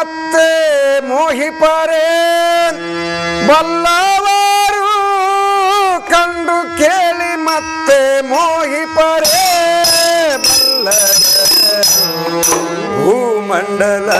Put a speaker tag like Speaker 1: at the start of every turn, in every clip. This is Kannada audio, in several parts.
Speaker 1: ಮತ್ತೆ ಮೋಹಿಪರೆ. ಬಲ್ಲವಾರು ಕಂಡು ಕೇಳಿ ಮತ್ತೆ ಮೋಹಿಪರೆ. ಬಲ್ಲ ಭೂಮಂಡಲ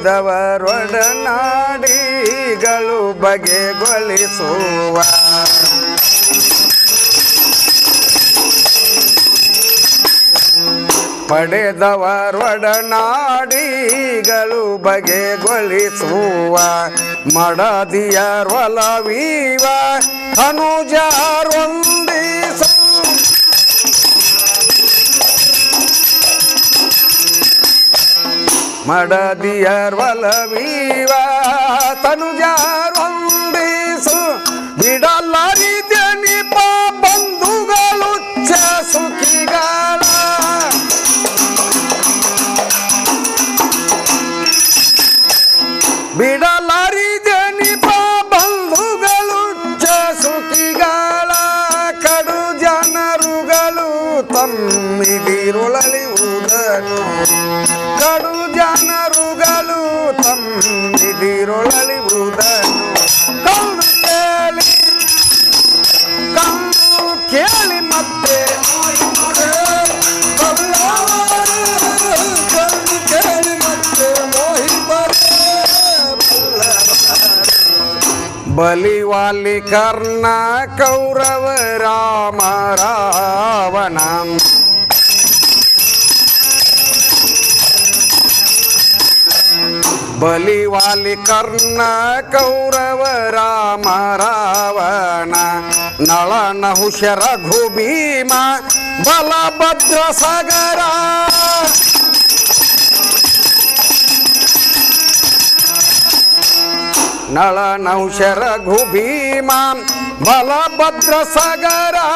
Speaker 1: ಪಡೆದವರೊಡನಾಡಿಗಳು ಬಗೆಗೊಳಿಸುವ ಪಡೆದವರೊಡನಾಡಿಗಳು ಬಗೆಗೊಳಿಸುವ ಮಡದಿಯರ್ವಲವೀವ ಅನುಜಾರೊಂದಿಸ ಮಡದಿಯರ್ವಲವೀವ ತನುಜಾರೊಂದಿಸು ತಮ್ಮಿದಿರುಳಲಿವುದನು ಕಡು ಜನರುಗಳು ತಮ್ಮಿದಿರೊಳಲಿವುದನ್ನು ಕಂಡು ಕೇಳಿ ಕಂಡು ಕೇಳಿ ಮತ್ತೆ ಬಲ್ಲವರು ಕಂಡು ಕೇಳಿ ಮತ್ತೆ ಮೋಹಿಪರೇ ಬಲಿವಾಲಿ ಕರ್ಣ ಕೌರವ ರಾಮ बलिवाली कर्ण कौरव राम रावण नळन हुष रघु भीमा बलभद्र सगरा। नळ नौश रघुभीमा बलभद्र सगरा।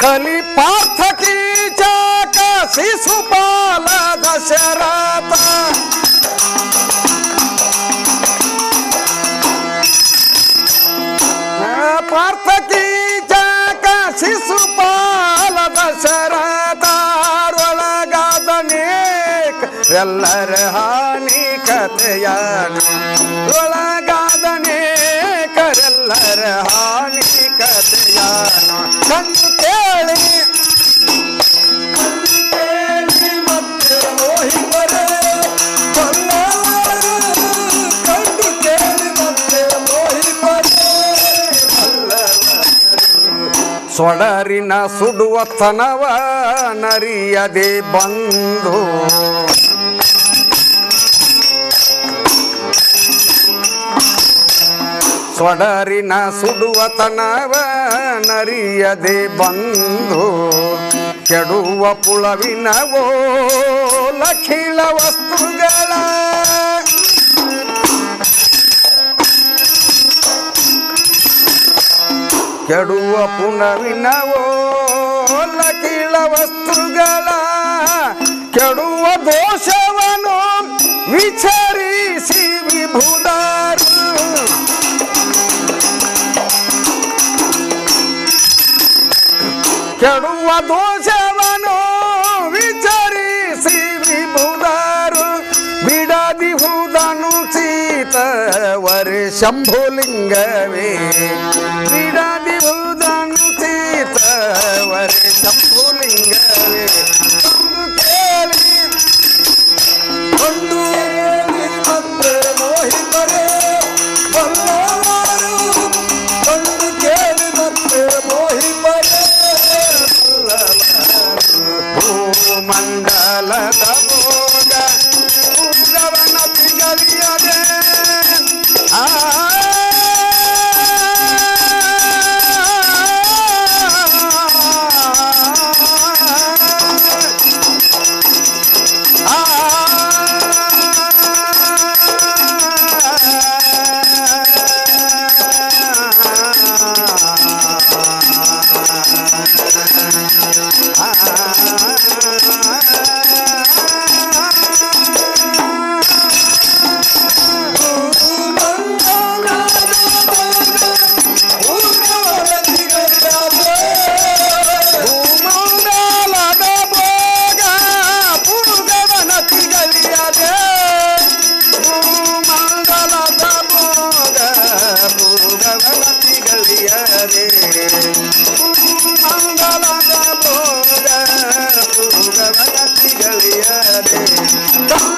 Speaker 1: खली पार्थ की चाक दशरथा। ಎಲ್ಲರ ಹಾನಿ ಕಥೆಯನು. ಒಳಗಾದನೇಕರೆಲ್ಲರ ಹಾನಿ ಕಥೆಯನು. ಸೊಡರಿನ ಸುಡುವತನವ ನರಿಯದೆ ಬಂದು. ಸೊಡರಿನ ಸುಡುವತನವ ನರಿಯದೆ ಬಂದು. ಕೆಡುವ ಪುಳವಿನವೋ ಲಖಿಲ ವಸ್ತುಗಳ ಕೆಡುವ ಪುನವಿನವೋ ಲಕೀಳ ವಸ್ತುಗಳ, ಕೆಡುವ ದೋಷವನು ವಿಚಾರಿಸಿ ವಿಭುದರು. ಕೆಡುವ ದೋಷವನು ವಿಚಾರಿಸಿ ವಿಭುದರು. ಬಿಡದಿಹುದನು ಸೀತವರೆ, ಶಂಭುಲಿಂಗವೇ. ಬಿಡದಿಹುದನು ಮಂಡಲದ ಭೋಗ ಉದ್ದವನ ತಿಗಲಿಯದೆ ಆ Да.